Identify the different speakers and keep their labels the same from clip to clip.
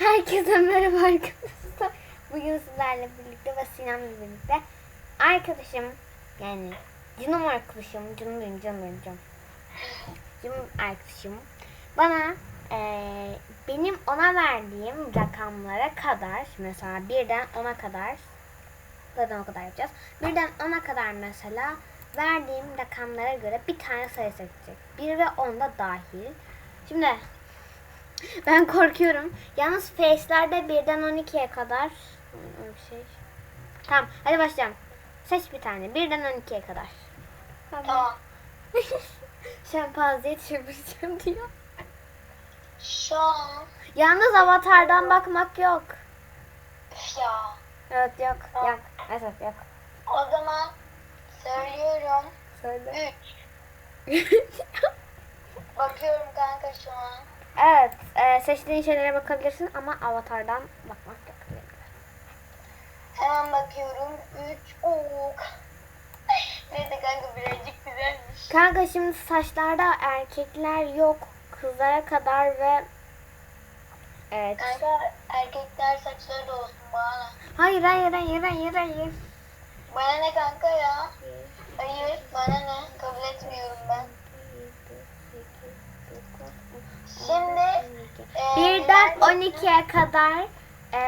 Speaker 1: Herkese merhaba arkadaşlar. Bugün sizlerle birlikte ve Sinem'le birlikte arkadaşım yani canım arkadaşım, canım benim, canım benim, canım. Canım arkadaşım bana e, benim ona verdiğim rakamlara kadar mesela birden ona kadar zaten o kadar yapacağız. Birden ona kadar mesela verdiğim rakamlara göre bir tane sayı seçecek. 1 ve 10 da dahil. Şimdi ben korkuyorum. Yalnız face'lerde 1'den 12'ye kadar bir şey. Tamam hadi başlayalım. Seç bir tane. 1'den 12'ye kadar. Tamam. Şempanzeye çevireceğim diyor. Şu an. Yalnız avatardan bakmak yok. Ya. Evet yok. Tamam. Yok. Evet yok.
Speaker 2: O zaman söylüyorum. Söyle. 3. Bakıyorum kanka şu an.
Speaker 1: Evet. E, seçtiğin şeylere bakabilirsin ama avatardan bakmak yok.
Speaker 2: Hemen bakıyorum. 3. Oo. Neyse kanka birazcık güzelmiş.
Speaker 1: Kanka şimdi saçlarda erkekler yok. Kızlara kadar ve Evet. Kanka
Speaker 2: erkekler saçları da olsun bana.
Speaker 1: Hayır hayır hayır hayır hayır.
Speaker 2: Bana ne kanka ya? Hayır bana ne? Kabul etmiyorum ben. Şimdi
Speaker 1: e, birden ben... 12'ye kadar e,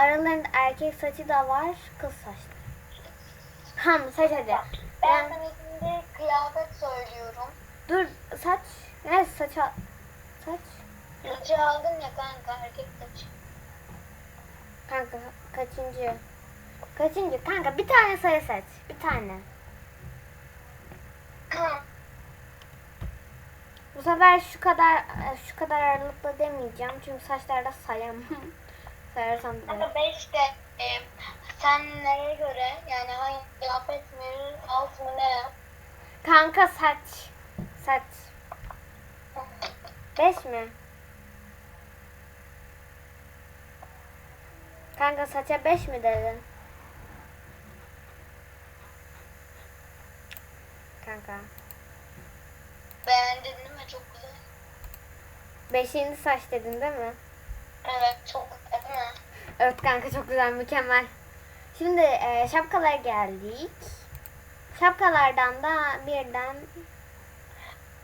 Speaker 1: aralarında erkek saçı da var, kız saçlı. Tamam saç hadi. Ben, ben
Speaker 2: şimdi kıyafet söylüyorum.
Speaker 1: Dur saç. Ne saç? Saç.
Speaker 2: Saçı aldın ya kanka erkek
Speaker 1: saç. Kanka kaçıncı? Kaçıncı? Kanka bir tane sarı saç. Bir tane. sefer şu kadar e, şu kadar aralıkla demeyeceğim çünkü saçlarda sayamam. Sayarsam da. Ama
Speaker 2: ben işte e,
Speaker 1: sen nereye göre
Speaker 2: yani hangi kıyafet mi alt mı ne?
Speaker 1: Kanka saç. Saç. Beş mi? Kanka saça beş mi dedin? Kanka.
Speaker 2: Beğendin mi?
Speaker 1: Beşinci saç dedin değil mi? Evet çok güzel. mi? Evet kanka çok güzel mükemmel. Şimdi e, şapkalara geldik. Şapkalardan da birden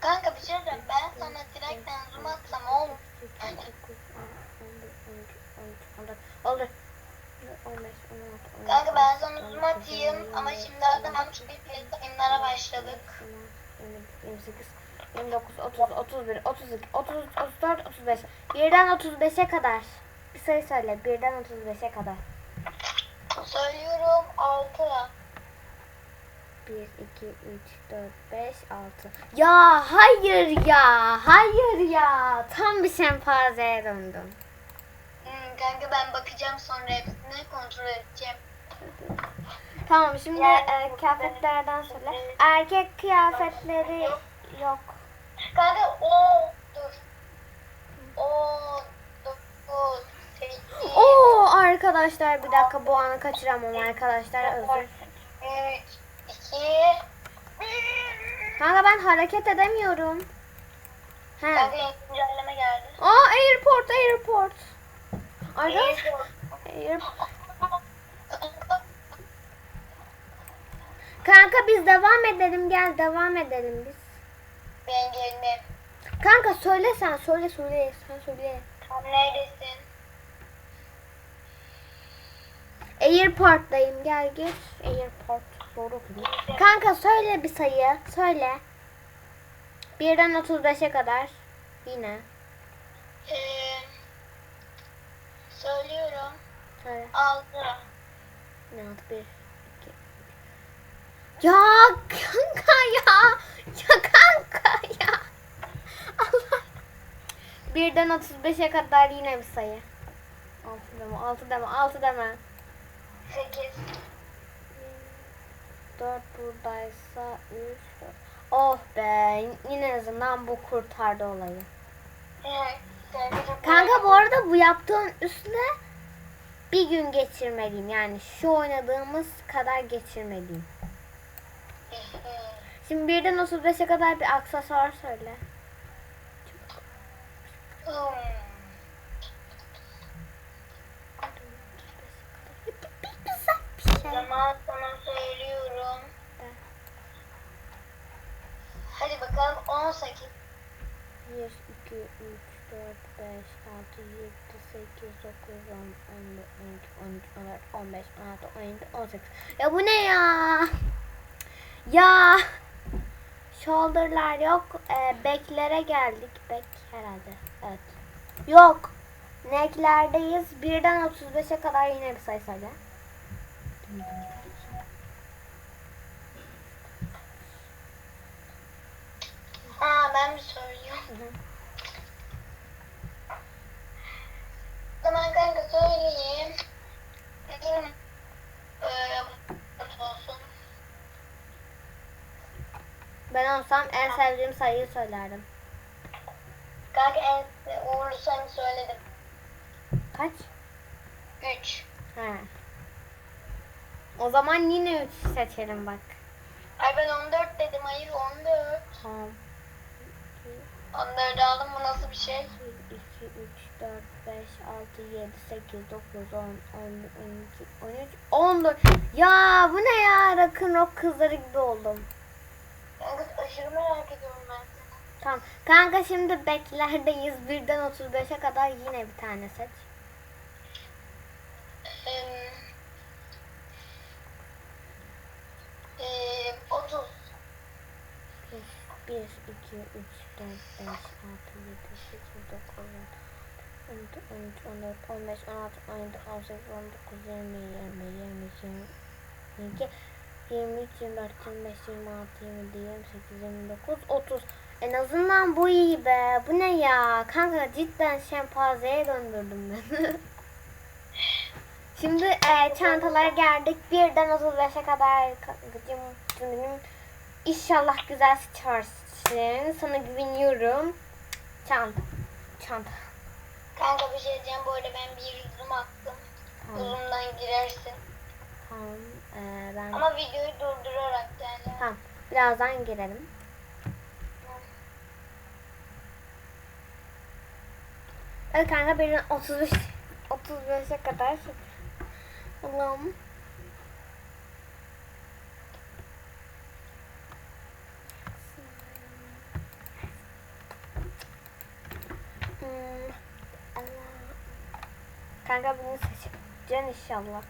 Speaker 2: Kanka bir şey diyeceğim. Ben sana direkt zoom atsam olmuyor.
Speaker 1: Olur. Kanka ben sana zoom atayım ama şimdi adam 61
Speaker 2: sayımlara başladık.
Speaker 1: 28, 29, 30, 31, 32, 33, 34, 35. Birden 35'e kadar. Bir sayı söyle. Birden 35'e kadar. Söylüyorum 6. 1, 2, 3, 4, 5, 6. Ya hayır ya. Hayır ya. Tam bir şempanzeye döndüm.
Speaker 2: Hmm, kanka ben bakacağım sonra hepsini kontrol edeceğim.
Speaker 1: Tamam şimdi yani, e, kıyafetlerden söyle. Erkek kıyafetleri yok. Arkadaşlar bir dakika bu anı kaçıramam arkadaşlar özür. Kanka ben hareket edemiyorum. He. Kanka
Speaker 2: güncelleme geldi.
Speaker 1: Aa airport airport. Arkadaş. Airport. Kanka biz devam edelim gel devam edelim biz.
Speaker 2: Ben gelmem.
Speaker 1: Kanka söyle sen söyle söyle sen söyle.
Speaker 2: Tam neredesin?
Speaker 1: Airport'tayım. Gel git. Airport. Doğru okudum. Kanka söyle bir sayı. Söyle. Birden 35'e kadar. Yine. Ee,
Speaker 2: söylüyorum. Söyle. 6.
Speaker 1: Ne 6? 1, 2, Ya kanka ya. Ya kanka ya. Allah. Birden 35'e kadar yine bir sayı. 6 deme, 6 deme, 6 deme. 8 4 buradaysa 3 4. Oh be yine en azından bu kurtardı olayı. Evet. Kanka bu arada bu yaptığın üstüne bir gün geçirmeliyim. Yani şu oynadığımız kadar geçirmeliyim. Şimdi birden 35'e kadar bir aksesuar söyle. Hmm. 4, 5, 6, 7, 8, 9, 10, 11, 12, 13, 14, 15, 16, 17, 18. Ya bu ne ya? Ya. Shoulder'lar yok. Ee, backlere geldik. Back herhalde. Evet. Yok. Necklerdeyiz. 1'den 35'e kadar yine bir sayı söyle.
Speaker 2: Ha ben mi söylüyorum?
Speaker 1: olsam en sevdiğim sayıyı söylerdim.
Speaker 2: Kanka en Uğur sayımı söyledim. Kaç? Üç.
Speaker 1: He. O zaman yine üç seçelim bak.
Speaker 2: Ay ben 14 dedim. Hayır 14. Tamam.
Speaker 1: 14 aldım. Bu nasıl bir şey? 2, 3, 4, 5, 6, 7, 8, 9, 10, 10 12, 13, 14. Ya bu ne ya? Rock'ın rock kızları gibi oldum. Aşırı merak ediyorum ben seni. Tamam. Kanka şimdi beklerdeyiz. Birden 35'e kadar yine bir tane seç.
Speaker 2: Ee, e, 30.
Speaker 1: 1, 2, 3, 4, 5, 6, 7, 8, 9, 10, 11, 12, 13, 14, 15, 16, 17, 18, 19, 20, 21, 22, 23, 24, 25, 26, 23, 24, 25, 26, 27, 28, 29, 30. En azından bu iyi be. Bu ne ya? Kanka cidden şempanzeye döndürdüm ben. Şimdi e, çantalara geldik. Birden 35'e kadar kankacığım İnşallah güzel seçersin. Sana güveniyorum. Çanta. Çanta. Kanka bir şey diyeceğim. Bu arada
Speaker 2: ben bir yudum attım.
Speaker 1: Tamam. Uzundan girersin. Tamam. Ee, ben... Ama
Speaker 2: videoyu durdurarak yani.
Speaker 1: Tamam. Birazdan girelim. Evet kanka benim 35 35'e kadar hmm, Allah'ım. Kanka bunu seçeceğim inşallah.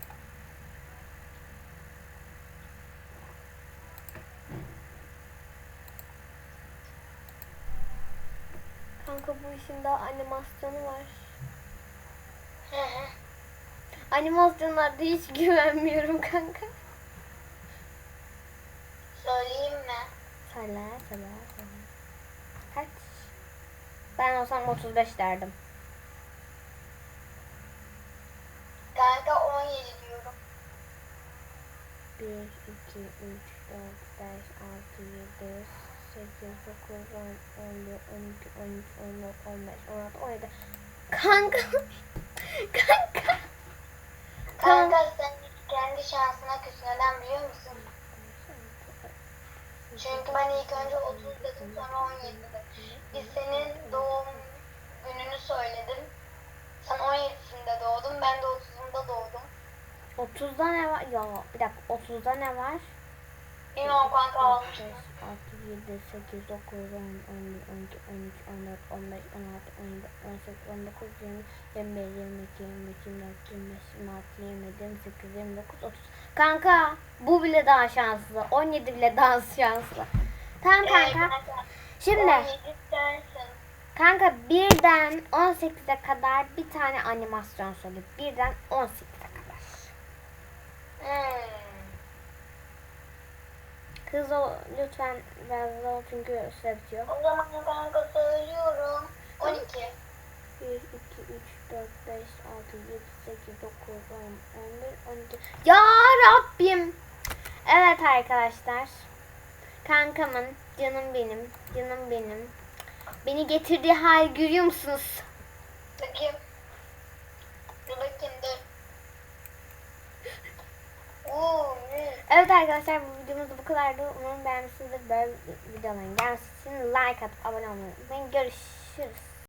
Speaker 1: Bu işin daha animasyonu var. Animasyonlarda hiç güvenmiyorum kanka. Söyleyeyim mi? Söyle, söyle, söyle. Kaç? Ben olsam 35 derdim.
Speaker 2: Kanka 17 diyorum.
Speaker 1: 1, 2, 3, 4, 5, 6, 7, Kanka. Kanka.
Speaker 2: Kanka sen kendi şansına küsün. Neden biliyor musun? Çünkü ben ilk önce 30 dedim sonra 17 dedim. Biz senin doğum gününü söyledim. Sen 17'sinde doğdun ben de 30'unda doğdum.
Speaker 1: 30'da ne var? Ya bir dakika 30'da ne var? İmam kanka almıştı. 6, 7, 8, 9, 10, 11, 12, 13, 14, 15, 16, 17, 18, 19, 20, 21, 22, 23, 24, 25, 26, 27, 28, 29, 30. Kanka bu bile daha şanslı. 17 bile daha şanslı. Tamam kanka. Şimdi. Kanka birden 18'e kadar bir tane animasyon söyle. Birden 18'e kadar. Hmm. Hız ol, lütfen biraz ol çünkü süre O zaman kanka söylüyorum. 12. 1, 2, 3, 4, 5, 6, 7, 8, 9, 10, 11, 12. Ya Rabbim. Evet arkadaşlar. Kankamın, canım benim, canım benim. Beni getirdiği hal görüyor musunuz? Bakayım. Evet arkadaşlar bu videomuz bu kadardı. Umarım beğenmişsinizdir. Böyle videoların gelmesi için like atıp abone olmayı unutmayın. Görüşürüz.